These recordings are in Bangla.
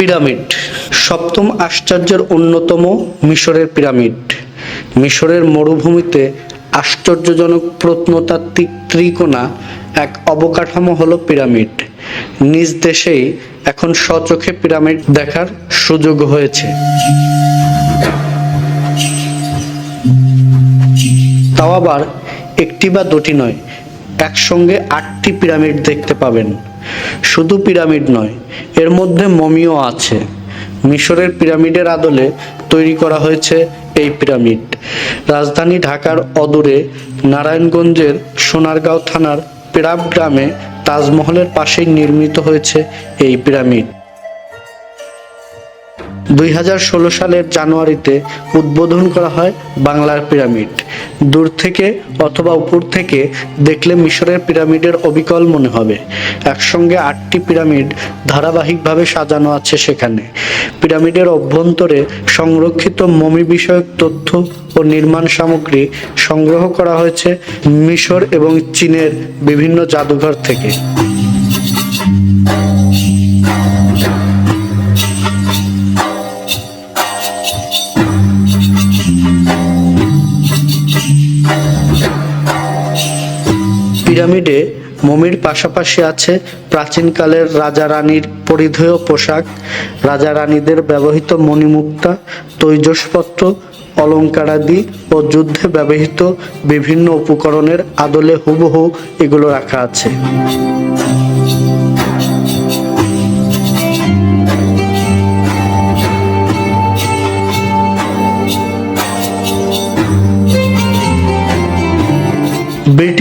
পিরামিড। সপ্তম আশ্চর্যের অন্যতম মিশরের পিরামিড। মিশরের মরুভূমিতে আশ্চর্যজনক প্রত্নতাত্ত্বিক ত্রিকোণা এক অবকাঠামো হলো পিরামিড। নিজ দেশেই এখন স্বচোখে পিরামিড দেখার সুযোগ হয়েছে। তাও আবার একটি বা দুটি নয়, একসঙ্গে আটটি পিরামিড দেখতে পাবেন। শুধু পিরামিড নয়, এর মধ্যে মমিও আছে। মিশরের পিরামিডের আদলে তৈরি করা হয়েছে এই পিরামিড। রাজধানী ঢাকার অদূরে নারায়ণগঞ্জের সোনারগাঁও থানার পেরাব গ্রামে তাজমহলের পাশেই নির্মিত হয়েছে এই পিরামিড। দুই হাজার ষোলো সালের জানুয়ারিতে উদ্বোধন করা হয় বাংলার পিরামিড। দূর থেকে অথবা উপর থেকে দেখলে মিশরের পিরামিডের অবিকল মনে হবে। একসঙ্গে আটটি পিরামিড ধারাবাহিকভাবে সাজানো আছে সেখানে। পিরামিডের অভ্যন্তরে সংরক্ষিত মমি বিষয়ক তথ্য ও নির্মাণ সামগ্রী সংগ্রহ করা হয়েছে মিশর এবং চীনের বিভিন্ন জাদুঘর থেকে। পিরামিডে মমির পাশাপাশি আছে প্রাচীনকালের রাজা রানীর পরিধেয় পোশাক। রাজা রানীদের ব্যবহৃত মণিমুক্তা, তৈজসপত্র, অলঙ্কারাদি ও যুদ্ধে ব্যবহৃত বিভিন্ন উপকরণের আদলে হুবহু এগুলো রাখা আছে।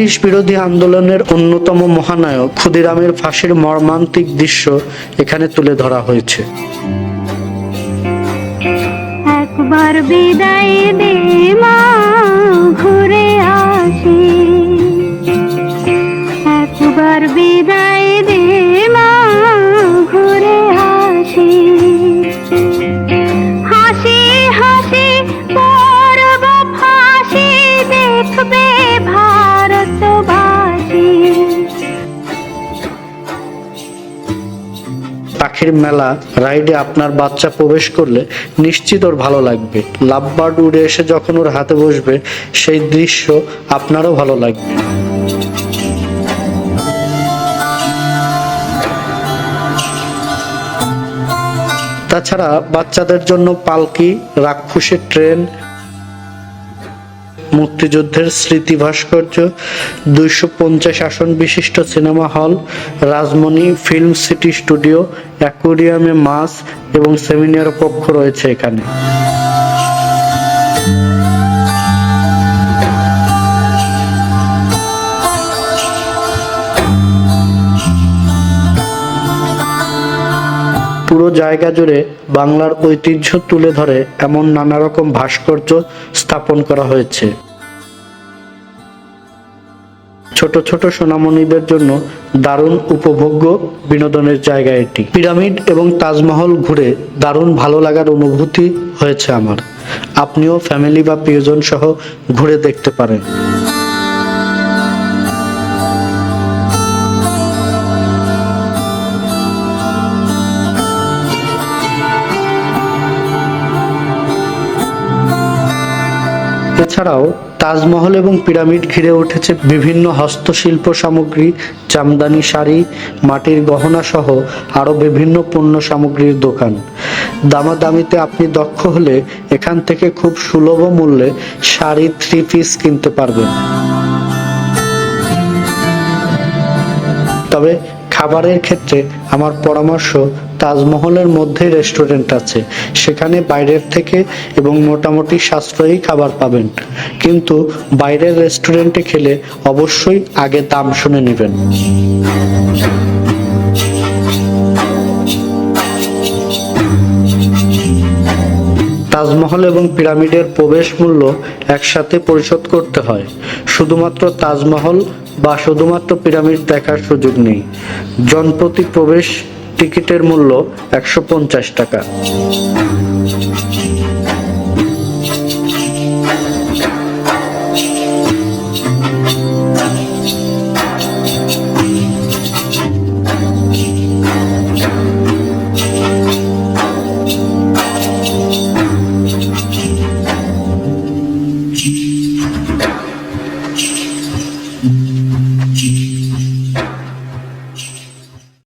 ব্রিটিশ বিরোধী আন্দোলনের অন্যতম মহানায়ক ক্ষুদিরামের ফাঁসির মর্মান্তিক দৃশ্য এখানে তুলে ধরা হয়েছে। একবার বিদায় দে মা, ঘুরে পাখির মেলা, রাইডে আপনার বাচ্চা প্রবেশ করলে নিশ্চিত ওর ভালো লাগবে। লাভবার্ড উড়ে এসে যখন ওর হাতে বসবে, সেই দৃশ্য আপনারও ভালো লাগবে। তাছাড়া বাচ্চাদের জন্য পালকি, রাক্ষসের ট্রেন মুক্তিযুদ্ধের স্মৃতি ভাস্কর্য, দুইশো পঞ্চাশ আসন বিশিষ্ট cinema hall, Rajmoni film city studio, অ্যাকোরিয়ামে মাছ এবং সেমিনিয়ার কক্ষ রয়েছে এখানে। জায়গা জুড়ে বাংলার ঐতিহ্য তুলে ধরে এমন নানা রকম ভাস্কর্য স্থাপন করা হয়েছে। ছোট ছোট সোনামণিদের জন্য দারুণ উপভোগ্য বিনোদনের জায়গা এটি। পিরামিড এবং তাজমহল ঘুরে দারুণ ভালো লাগার অনুভূতি হয়েছে আমার। আপনিও ফ্যামিলি বা প্রিয়জন সহ ঘুরে দেখতে পারেন। এছাড়াও তাজমহল এবং পিরামিড ঘিরে উঠেছে বিভিন্ন হস্তশিল্প সামগ্রী, জামদানি শাড়ি, মাটির গহনা সহ আরও বিভিন্ন পণ্য সামগ্রীর দোকান। দামাদামিতে আপনি দক্ষ হলে এখান থেকে খুব সুলভ মূল্যে শাড়ি থ্রি পিস কিনতে পারবেন। তবে খাবারের ক্ষেত্রে আমার পরামর্শ তাজমহলের মধ্যে রেস্টুরেন্ট আছে। সেখানে বাইরের থেকে এবং মোটামুটি সাশ্রয়ী খাবার পাবেন। কিন্তু বাইরের রেস্টুরেন্টে খেলে অবশ্যই আগে দাম শুনে নেবেন। তাজমহল এবং পিরামিডের প্রবেশ মূল্য একসাথে পরিশোধ করতে হয়। শুধুমাত্র তাজমহল বা শুধুমাত্র পিরামিড দেখার সুযোগ নেই। জনপ্রতি প্রবেশ টিকিটের মূল্য একশো পঞ্চাশ টাকা।